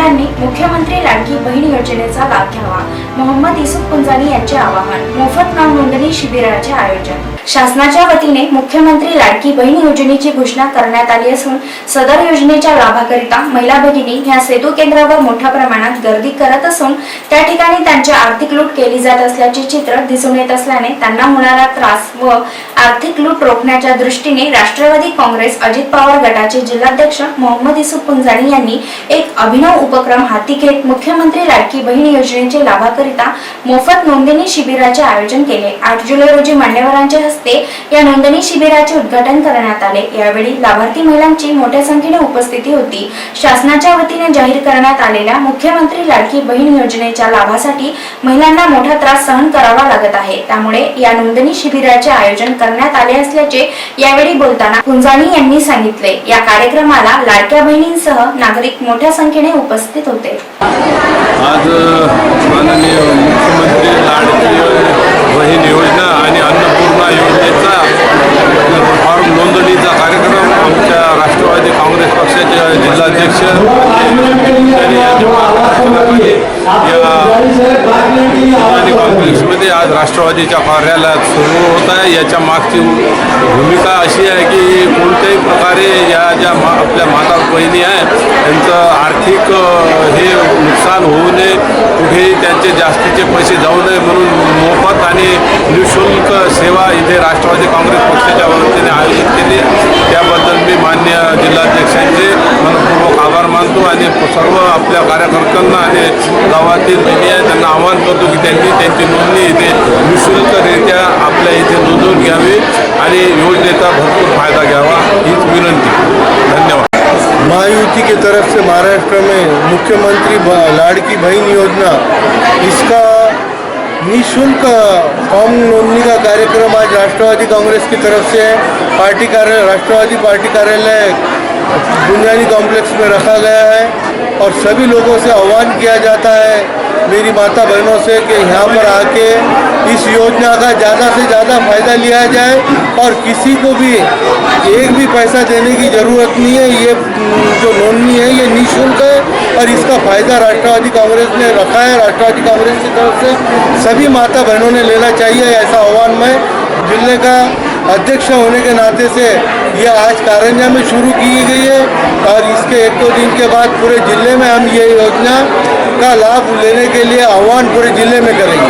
महिलांनी मुख्यमंत्री लाडकी बहीण योजनेचा लाभ घ्यावा. मोहम्मद युसुफ कुंजानी यांचे आवाहन. मोफत नाव नोंदणी शिबिराचे आयोजन. शासनाच्या वतीने मुख्यमंत्री लाडकी बहीण योजनेची घोषणा करण्यात आली असून सदर योजनेच्या लाभाकरिता महिला भगिनी ह्या सेतू केंद्रावर मोठ्या प्रमाणात गर्दी करत असून त्या ठिकाणी त्यांची आर्थिक लूट केली जात असल्याचे चित्र दिसून येत असल्याने त्यांना होणारा त्रास व आर्थिक लूट रोखण्याच्या दृष्टीने राष्ट्रवादी काँग्रेस अजित पवार गटाचे जिल्हाध्यक्ष मोहम्मद युसुफ पुंजाणी यांनी एक अभिनव उपक्रम हाती घेत मुख्यमंत्री लाडकी बहीण योजनेचे लाभाकरिता मोफत नोंदणी शिबिराचे आयोजन केले. आठ जुलै रोजी मान्यवरांच्या हस्ते या नोंदणी शिबिराचे उद्घाटन करण्यात आले. यावेळी लाभार्थी महिलांची मोठ्या संख्येने उपस्थिती होती. शासनाच्या वतीने जाहीर करण्यात आलेल्या मुख्यमंत्री लाडकी बहीण योजनेच्या लाभासाठी महिलांना मोठा त्रास सहन करावा लागत आहे. त्यामुळे या नोंदणी शिबिराचे आयोजन करण्यात आले असल्याचे यावेळी बोलताना कुंजानी यांनी सांगितले. या कार्यक्रमाला लाडक्या बहिणींसह नागरिक मोठ्या संख्येने उपस्थित होते आज माननीय मुख्यमंत्री लाडकी बहीण योजना आणि अन्नपूर्णा योजनेचा फॉर्म नोंदणीचा कार्यक्रम आमच्या राष्ट्रवादी काँग्रेस पक्षाचे जिल्हाध्यक्ष काँग्रेसमध्ये या आज राष्ट्रवादीच्या कार्यालयात सुरू होत आहे. याच्या मागची भूमिका अशी आहे की कोणत्याही प्रकारे या ज्या मा आपल्या माता बहिणी आहेत त्यांचं आर्थिक हे नुकसान होऊ नये कुठेही त्यांचे जास्तीचे पैसे जाऊ नये म्हणून मोफत आणि निशुल्क सेवा इथे राष्ट्रवादी काँग्रेस पक्षाच्या वतीने आयोजित कार्यकर्त्यांना आणि गावातील महिला त्यांना आवाहन करतो की त्यांनी त्यांची नोंदणी इथे निशुल्करित्या आपल्या इथे नोंदवून घ्यावी आणि योजनेचा भरपूर फायदा घ्यावा हीच विनंती. धन्यवाद. महायुति के तरफ से महाराष्ट्र में मुख्यमंत्री ब- लाड़की बहन योजना इसका निशुल्क फॉर्म नोंदनी का कार्यक्रम आज राष्ट्रवादी कांग्रेस की तरफ से पार्टी कार्य राष्ट्रवादी पार्टी कार्यालय गुंजानी कॉम्प्लेक्स में रखा गया है और सभी लोगों से आह्वान किया जाता है मेरी माता बहनों से कि यहाँ पर आके इस योजना का ज़्यादा से ज़्यादा फ़ायदा लिया जाए और किसी को भी एक भी पैसा देने की ज़रूरत नहीं है। ये म, जो नोंदनी है ये निःशुल्क है और इसका फ़ायदा राष्ट्रवादी कांग्रेस ने रखा है। राष्ट्रवादी कांग्रेस की तरफ़ से सभी माता बहनों ने लेना चाहिए ऐसा आह्वान मैं ज़िले का अध्यक्ष होने के नाते से ये आज कारंजा में शुरू की गई है और इसके एक दो तो दिन के बाद पूरे ज़िले में हम ये योजना का लाभ लेने के लिए आह्वान पूरे ज़िले में करेंगे।